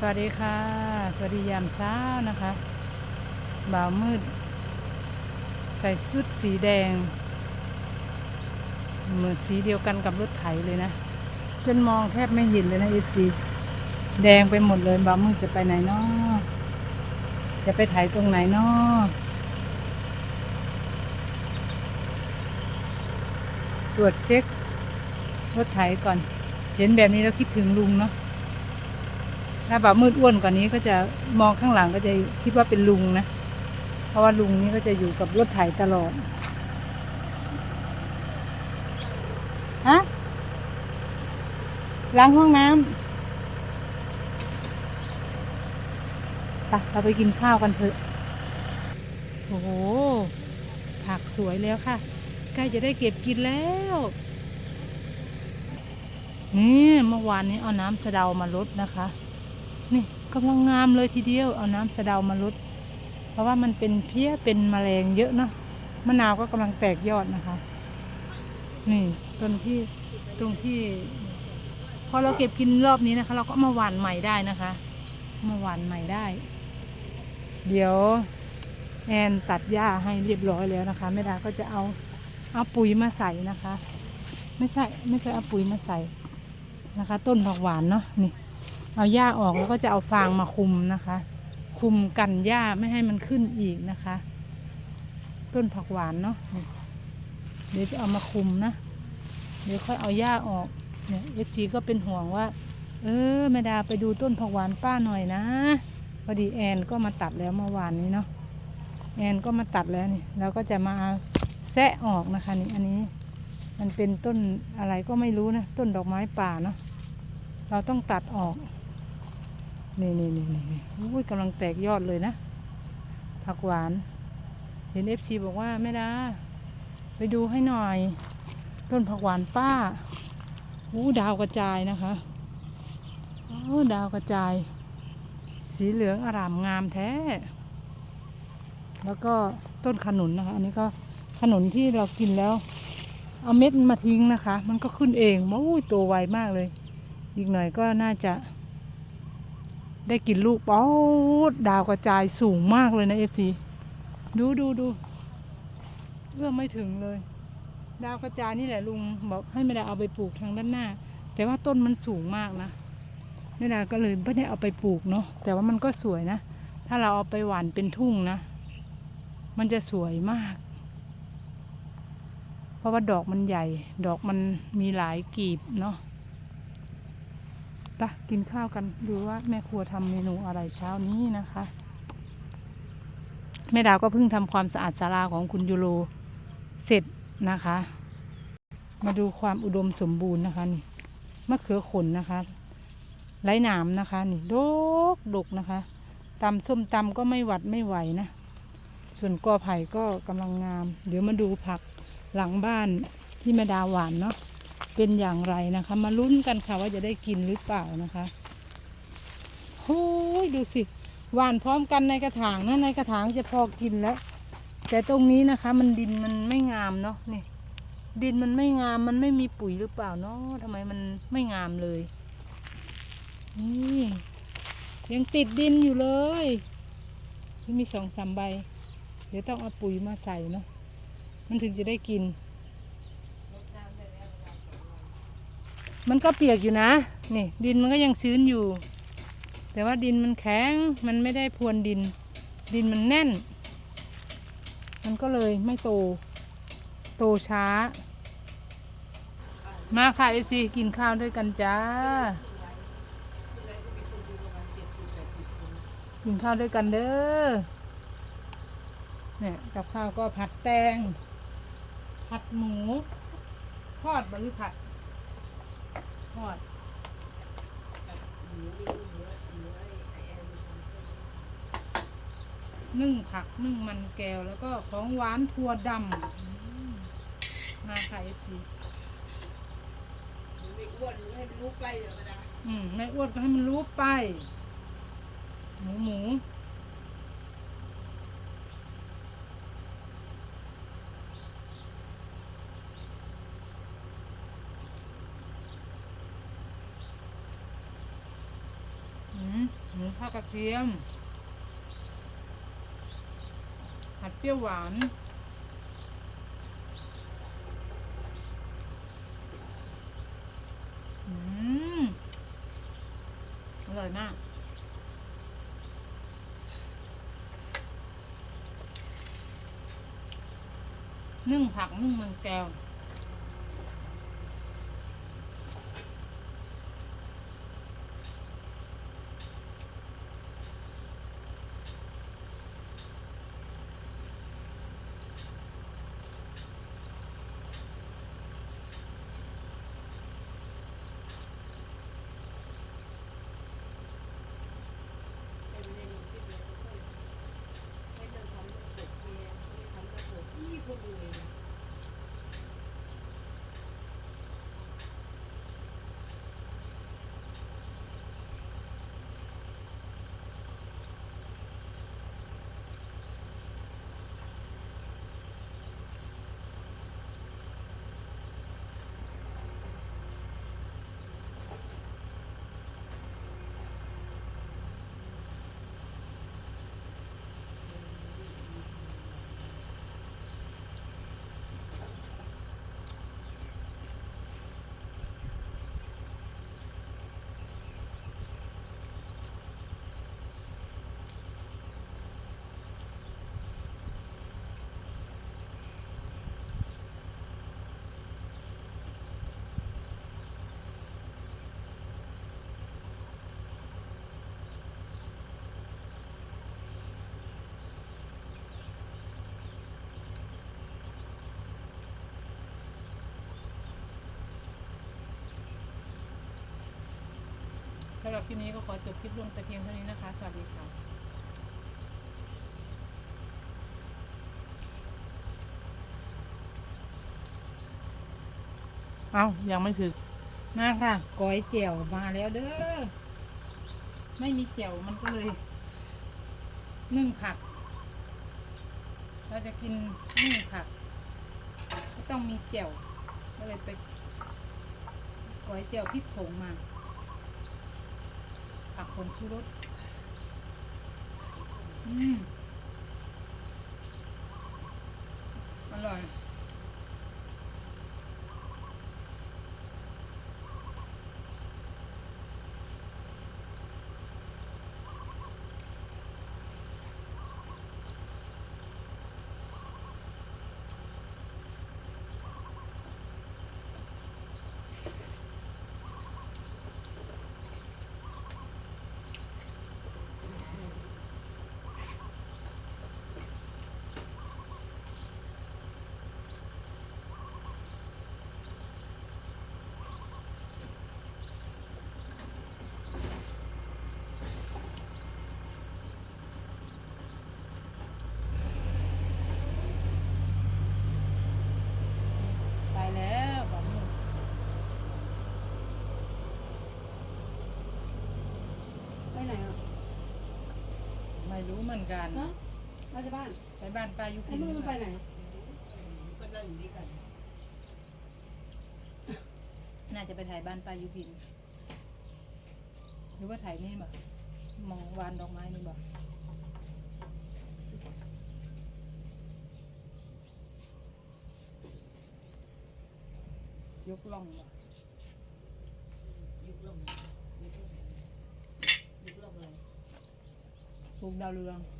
สวัสดีค่ะ สวัสดียามเช้านะคะบ่าวมืด ใส่ชุดสีแดง เหมือนสีเดียวกันกับรถไถเลยนะจนมองแทบไม่เห็นเลยนะเอซีแดงไปหมดเลยบ่าวมืดจะไปไหนนาะจะไปไถตรงไหนนาะตรวจเช็ครถไถก่อน เห็นแบบนี้แล้วคิดถึงลุงเนาะ ถ้าแบบมืดอ้วนกว่านี้ก็จะมองข้างหลังก็จะคิดว่าเป็นลุงนะ เพราะว่าลุงนี่ก็จะอยู่กับรถไถตลอดฮะล้างห้องน้ำไปเราไปกินข้าวกันเถอะ โอ้โห ผักสวยแล้วค่ะ ใกล้จะได้เก็บกินแล้ว นี่เมื่อวานนี้เอาน้ำสะเดามาลดนะคะ นี่กำลังงามเลยทีเดียว เอาน้ำสะเดามาลดเพราะว่ามันเป็นเพี้ยเป็นแมลงเยอะเนาะมะนาวก็กำลังแตกยอดนะคะ นี่ต้นที่ตรงที่ พอเราเก็บกินรอบนี้นะคะ เราก็มาหว่านใหม่ได้นะคะ มาหว่านใหม่ได้ เดี๋ยวแอนตัดหญ้าให้เรียบร้อยแล้วนะคะแม่ดาก็จะเอาเอาปุ๋ยมาใส่นะคะ ไม่ใช่ไม่เคยเอาปุ๋ยมาใส่นะคะ ต้นผักหวานเนาะนี่ เอาหญ้าออกแล้วก็จะเอาฟางมาคุมนะคะ คุมกันหญ้าไม่ให้มันขึ้นอีกนะคะ ต้นผักหวานเนาะเดี๋ยวจะเอามาคุมนะ เดี๋ยวค่อยเอาหญ้าออกเนี่ยเอซีก็เป็นห่วงว่า เออแม่ดาไปดูต้นผักหวานป้าหน่อยนะพอดีแอนก็มาตัดแล้วเมื่อวานนี้เนาะแอนก็มาตัดแล้วนี่แล้วก็จะมาแซะออกนะคะนี่อันนี้มันเป็นต้นอะไรก็ไม่รู้นะ ต้นดอกไม้ป่าเนาะเราต้องตัดออก นี่นี่นี่นี่โอ้ยกำลังแตกยอดเลยนะ ผักหวาน เห็นเอฟซีบอกว่าแม่ดาไปดูให้หน่อย ต้นผักหวานป้าโอ้ดาวกระจายนะคะโอ้ดาวกระจาย สีเหลืองอร่ามงามแท้ แล้วก็ต้นขนุนนะคะ อันนี้ก็ขนุนที่เรากินแล้ว เอาเม็ดมันมาทิ้งนะคะ มันก็ขึ้นเองโอ้ยตัวไวมากเลย อีกหน่อยก็น่าจะ ได้กินลูกป๊อดดาวกระจายสูงมากเลยนะเอฟซีดูดูดูเอื้อมไม่ถึงเลย ดาวกระจายนี่แหละลุงบอกให้ไม่ได้เอาไปปลูกทางด้านหน้า แต่ว่าต้นมันสูงมากนะไม่ได้ก็เลยไม่ได้เอาไปปลูกเนาะแต่ว่ามันก็สวยนะ ถ้าเราเอาไปหว่านเป็นทุ่งนะ มันจะสวยมาก เพราะว่าดอกมันใหญ่ ดอกมันมีหลายกีบเนาะ ไปกินข้าวกันดูว่าแม่ครัวทำเมนูอะไรเช้านี้นะคะ แม่ดาวก็เพิ่งทำความสะอาดศาลาของคุณยูโรเสร็จนะคะ มาดูความอุดมสมบูรณ์นะคะนี่มะเขือขนนะคะไร้หนามนะคะนี่ดกดกนะคะตำส้มตำก็ไม่หวัดไม่ไหวนะ ส่วนกอไผ่ก็กำลังงาม เดี๋ยวมาดูผักหลังบ้านที่แม่ดาวหวานเนาะ เป็นอย่างไรนะคะ มาลุ้นกันค่ะว่าจะได้กินหรือเปล่านะคะโอ้ยดูสิหวานพร้อมกันในกระถางนะในกระถางจะพอกินแล้ว แต่ตรงนี้นะคะ มันดินมันไม่งามเนาะนี่ ดินมันไม่งามมันไม่มีปุ๋ยหรือเปล่าเนาะทำไมมันไม่งามเลยนี่ยังติดดินอยู่เลยนี่มีสองสามใบ เดี๋ยวต้องเอาปุ๋ยมาใส่เนาะมันถึงจะได้กิน มันก็เปียกอยู่นะ นี่ ดินมันก็ยังชื้นอยู่ แต่ว่าดินมันแข็ง มันไม่ได้พรวนดิน ดินมันแน่น มันก็เลยไม่โต โตช้า มาค่ะเอซีกินข้าวด้วยกันจ้า กินข้าวด้วยกันเด้อ เนี่ยกับข้าวก็ผัดแตง ผัดหมู ทอดบรือผัด ทอดนึ่งผักนึ่งมันแก้วแล้วก็ของหวานถั่วดำอืมมาค่ะเอฟซีไม่อ้วนให้มันลุกไล่เดี๋ยวมาดาอืมไม่อ้วนก็ให้มันรู้ไป หมูหมูน มหมู ทียมผัดเปรี้ยวหวาน อืม อร่อยมาก นึ่งผักนึ่งมันแก้ว doing. รับคลิปนี้ก็ขอจบคลิปลงแต่เพียงเท่านี้นะคะ สวัสดีค่ะเอายังไม่ถึงมาค่ะก้อยเจียวมาแล้วเด้อ ไม่มีเจียวมันก็เลย นึ่งผัก เราจะกินนึ่งผักก็ต้องมีเจียวก็เลยไปก้อยเจียวพริกผงมา ผักผงชูรสอืมอร่อย ไปแล้วแบบนี้ ไปไหนอะ ไม่รู้เหมื อนกันฮะมาจากบ้านไปบ้านป้ายุไอ้พินมึงไปไหนก็นั่งอยู่ด้วยกันน่าจะไปถ่ายบ้านป้ายุพิน หรือว่าถ่ายนี่บ่มองวานดอกไม้นี่บ่ยกล่องบ่ ยุคล งยุค